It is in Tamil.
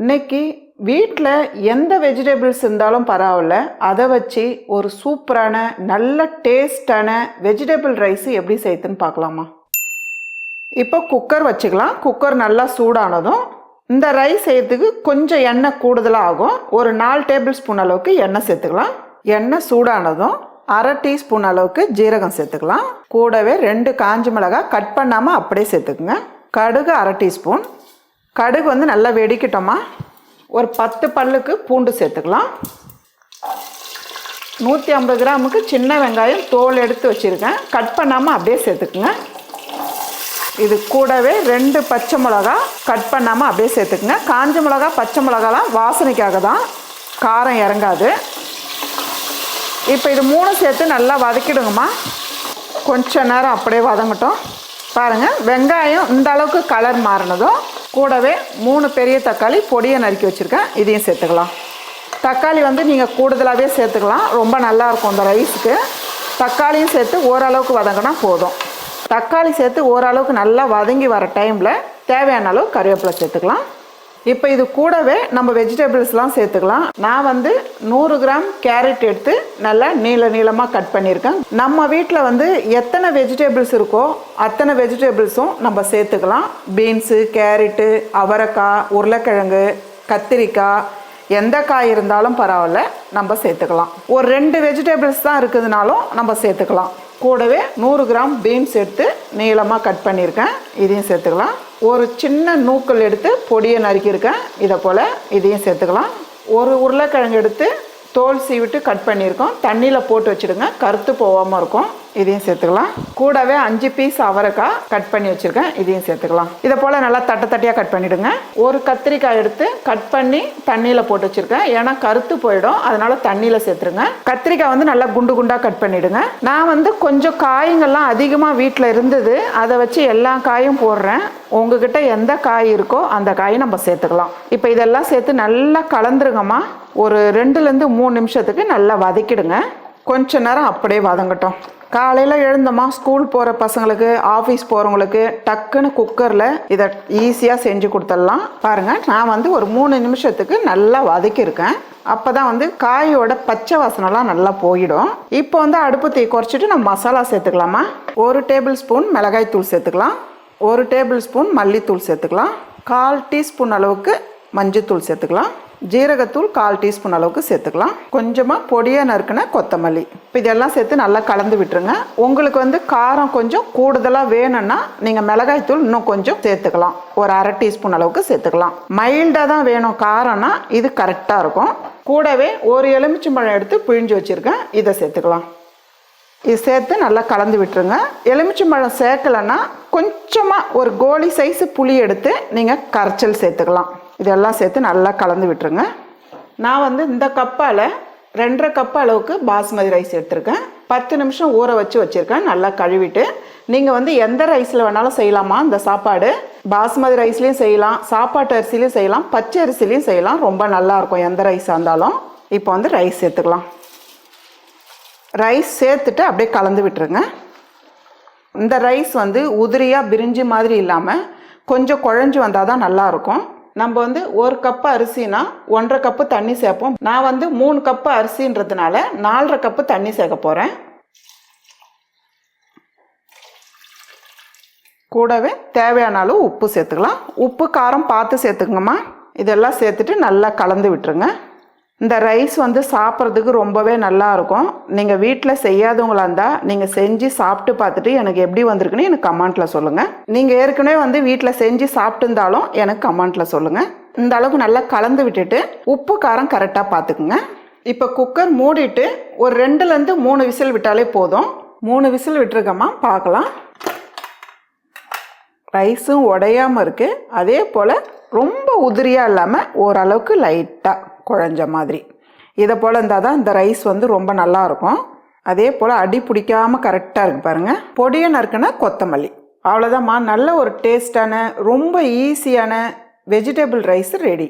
இன்னைக்கு வீட்டில் எந்த வெஜிடபிள்ஸ் இருந்தாலும் பரவாயில்ல. அதை வச்சு ஒரு சூப்பரான நல்ல டேஸ்டான வெஜிடபிள் ரைஸ் எப்படி செய்யுதுன்னு பார்க்கலாமா? இப்போ குக்கர் வச்சுக்கலாம். குக்கர் நல்லா சூடானதும் இந்த ரைஸ் செய்யறதுக்கு கொஞ்சம் எண்ணெய் கூடுதலாக ஆகும். ஒரு நாலு டேபிள் ஸ்பூன் அளவுக்கு எண்ணெய் சேர்த்துக்கலாம். எண்ணெய் சூடானதும் அரை டீஸ்பூன் அளவுக்கு ஜீரகம் சேர்த்துக்கலாம். கூடவே ரெண்டு காஞ்ச மிளகாய் கட் பண்ணாமல் அப்படியே சேர்த்துக்குங்க. கடுகு அரை டீஸ்பூன் கடுகு வந்து நல்லா வெடிக்கிட்டோமா ஒரு பத்து பல்லுக்கு பூண்டு சேர்த்துக்கலாம். நூற்றி ஐம்பது கிராமுக்கு சின்ன வெங்காயம் தோல் எடுத்து வச்சுருக்கேன். கட் பண்ணாமல் அப்படியே சேர்த்துக்குங்க. இது கூடவே ரெண்டு பச்சை மிளகா கட் பண்ணாமல் அப்படியே சேர்த்துக்குங்க. காஞ்ச மிளகா பச்சை மிளகாலாம் வாசனைக்காக தான். காரம் இறங்காது. இப்போ இது மூணு சேர்த்து நல்லா வதக்கிடுங்கம்மா. கொஞ்ச நேரம் அப்படியே வதங்கட்டும். பாருங்கள் வெங்காயம் இந்த அளவுக்கு கலர் மாறினதும் கூடவே மூணு பெரிய தக்காளி பொடியை நறுக்கி வச்சுருக்கேன். இதையும் சேர்த்துக்கலாம். தக்காளி வந்து நீங்கள் கூடுதலாகவே சேர்த்துக்கலாம். ரொம்ப நல்லாயிருக்கும் அந்த ரைஸுக்கு. தக்காளியும் சேர்த்து ஓரளவுக்கு வதங்கினா போதும். தக்காளி சேர்த்து ஓரளவுக்கு நல்லா வதங்கி வர டைமில் தேவையான அளவு கருவேப்பிலை சேர்த்துக்கலாம். இப்போ இது கூடவே நம்ம வெஜிடபிள்ஸ்லாம் சேர்த்துக்கலாம். நான் வந்து நூறு கிராம் கேரட் எடுத்து நல்லா நீள நீளமாக கட் பண்ணியிருக்கேன். நம்ம வீட்டில் வந்து எத்தனை வெஜிடபிள்ஸ் இருக்கோ அத்தனை வெஜிடபிள்ஸும் நம்ம சேர்த்துக்கலாம். பீன்ஸு கேரட்டு அவரைக்காய் உருளைக்கிழங்கு கத்திரிக்காய் எந்த காய் இருந்தாலும் பரவாயில்ல நம்ம சேர்த்துக்கலாம். ஒரு ரெண்டு வெஜிடபிள்ஸ் தான் இருக்குதுனாலும் நம்ம சேர்த்துக்கலாம். கூடவே நூறு கிராம் பீன்ஸ் எடுத்து நீளமாக கட் பண்ணியிருக்கேன். இதையும் சேர்த்துக்கலாம். ஒரு சின்ன நூக்கல் எடுத்து பொடியை நறுக்கியிருக்கேன். இதை போல் இதையும் சேர்த்துக்கலாம். ஒரு உருளைக்கிழங்கு எடுத்து தோல் சீவிட்டு கட் பண்ணியிருக்கோம். தண்ணியில் போட்டு வச்சுடுங்க. கருத்து போகாமல் இருக்கும். இதையும் சேர்த்துக்கலாம். கூடவே அஞ்சு பீஸ் அவரைக்காய் கட் பண்ணி வச்சுருக்கேன். இதையும் சேர்த்துக்கலாம். இதை போல் நல்லா தட்டை தட்டியாக கட் பண்ணிவிடுங்க ஒரு கத்திரிக்காய் எடுத்து கட் பண்ணி தண்ணியில் போட்டு வச்சுருக்கேன். ஏன்னா கருத்து போயிடும். அதனால் தண்ணியில் சேர்த்துருங்க. கத்திரிக்காய் வந்து நல்லா குண்டு குண்டாக கட் பண்ணிவிடுங்க நான் வந்து கொஞ்சம் காய்ங்கள்லாம் அதிகமாக வீட்டில் இருந்தது. அதை வச்சு எல்லா காயும் போடுறேன். உங்ககிட்ட எந்த காய் இருக்கோ அந்த காயை நம்ம சேர்த்துக்கலாம். இப்போ இதெல்லாம் சேர்த்து நல்லா கலந்துருங்கம்மா. ஒரு ரெண்டுலேருந்து மூணு நிமிஷத்துக்கு நல்லா வதக்கிடுங்க. கொஞ்ச நேரம் அப்படியே வதங்கட்டும். காலையில் எழுந்தோமா ஸ்கூல் போகிற பசங்களுக்கு ஆஃபீஸ் போகிறவங்களுக்கு டக்குன்னு குக்கரில் இதை ஈஸியாக செஞ்சு கொடுத்துடலாம். பாருங்கள் நான் வந்து ஒரு மூணு நிமிஷத்துக்கு நல்லா வதக்கியிருக்கேன். அப்போ தான் வந்து காயோட பச்சை வாசனைலாம் நல்லா போயிடும். இப்போ வந்து அடுப்பு தீ குறைச்சிட்டு நம்ம மசாலா சேர்த்துக்கலாமா? ஒரு டேபிள் ஸ்பூன் மிளகாய் தூள் சேர்த்துக்கலாம். ஒரு டேபிள் ஸ்பூன் மல்லித்தூள் சேர்த்துக்கலாம். கால் டீஸ்பூன் அளவுக்கு மஞ்சத்தூள் சேர்த்துக்கலாம். ஜீரகத்தூள் கால் டீஸ்பூன் அளவுக்கு சேர்த்துக்கலாம். கொஞ்சமாக பொடியாக நறுக்கின கொத்தமல்லி. இப்போ இதெல்லாம் சேர்த்து நல்லா கலந்து விட்டுருங்க. உங்களுக்கு வந்து காரம் கொஞ்சம் கூடுதலாக வேணும்னா நீங்கள் மிளகாய்த்தூள் இன்னும் கொஞ்சம் சேர்த்துக்கலாம். ஒரு அரை டீஸ்பூன் அளவுக்கு சேர்த்துக்கலாம். மைல்டாக தான் வேணும் காரம்னா இது கரெக்டாக இருக்கும். கூடவே ஒரு எலுமிச்சம்பழம் எடுத்து பிழிஞ்சு வச்சுருக்கேன். இதை சேர்த்துக்கலாம். இது சேர்த்து நல்லா கலந்து விட்டுருங்க. எலுமிச்சம்பழம் சேர்க்கலைன்னா கொஞ்சமாக ஒரு கோலி சைஸு புளி எடுத்து நீங்கள் கரைச்சல் சேர்த்துக்கலாம். இதெல்லாம் சேர்த்து நல்லா கலந்து விட்டுருங்க. நான் வந்து இந்த கப்பால் ரெண்டரை கப் அளவுக்கு பாஸ்மதி ரைஸ் எடுத்திருக்கேன். பத்து நிமிஷம் ஊற வச்சு வச்சுருக்கேன். நல்லா கழுவிட்டு நீங்கள் வந்து எந்த ரைஸில் வேணாலும் செய்யலாமா? இந்த சாப்பாடு பாஸ்மதி ரைஸ்லேயும் செய்யலாம் சாப்பாட்டு அரிசிலையும் செய்யலாம் பச்சை அரிசிலையும் செய்யலாம். ரொம்ப நல்லாயிருக்கும் எந்த ரைஸாக இருந்தாலும். இப்போ வந்து ரைஸ் சேர்த்துக்கலாம். ரைஸ் சேர்த்துட்டு அப்படியே கலந்து விட்டுருங்க. இந்த ரைஸ் வந்து உதிரியாக பிரிஞ்சு மாதிரி இல்லாமல் கொஞ்சம் குழஞ்சி வந்தால் தான் நல்லாயிருக்கும் நம்ம வந்து ஒரு கப்பு அரிசினா ஒன்றரை கப்பு தண்ணி சேர்ப்போம். நான் வந்து மூணு கப்பு அரிசின்றதுனால நாலரை கப்பு தண்ணி சேர்க்க போகிறேன் கூடவே தேவையான அளவு உப்பு சேர்த்துக்கலாம். உப்பு காரம் பார்த்து சேர்த்துக்கங்கம்மா. இதெல்லாம் சேர்த்துட்டு நல்லா கலந்து விட்டுருங்க. இந்த ரைஸ் வந்து சாப்பிட்றதுக்கு ரொம்பவே நல்லா இருக்கும். நீங்கள் வீட்டில் செய்யாதவங்களா இருந்தால் நீங்கள் செஞ்சு சாப்பிட்டு பார்த்துட்டு எனக்கு எப்படி வந்திருக்குன்னு எனக்கு கமெண்ட்டில் சொல்லுங்கள் நீங்கள் ஏற்கனவே வந்து வீட்டில் செஞ்சு சாப்பிட்டு இருந்தாலும் எனக்கு கமெண்ட்டில் சொல்லுங்கள் இந்த அளவுக்கு நல்லா கலந்து விட்டுட்டு உப்பு காரம் கரெக்டாக பார்த்துக்குங்க. இப்போ குக்கர் மூடிட்டு ஒரு ரெண்டுலேருந்து மூணு விசில் விட்டாலே போதும். மூணு விசில் விட்டுருக்கம்மா பார்க்கலாம். ரைஸும் உடையாமல் இருக்குது அதே போல் ரொம்ப உதிரியாக இல்லாமல் ஓரளவுக்கு லைட்டாக குழஞ்ச மாதிரி. இதை போல் இருந்தால் தான் இந்த ரைஸ் வந்து ரொம்ப நல்லாயிருக்கும் அதே போல் அடி பிடிக்காமல் கரெக்டாக இருக்குது பாருங்கள் பொடியை நறுக்குன்னா கொத்தமல்லி. அவ்வளோதாம்மா நல்ல ஒரு டேஸ்டான ரொம்ப ஈஸியான வெஜிடபிள் ரைஸ் ரெடி.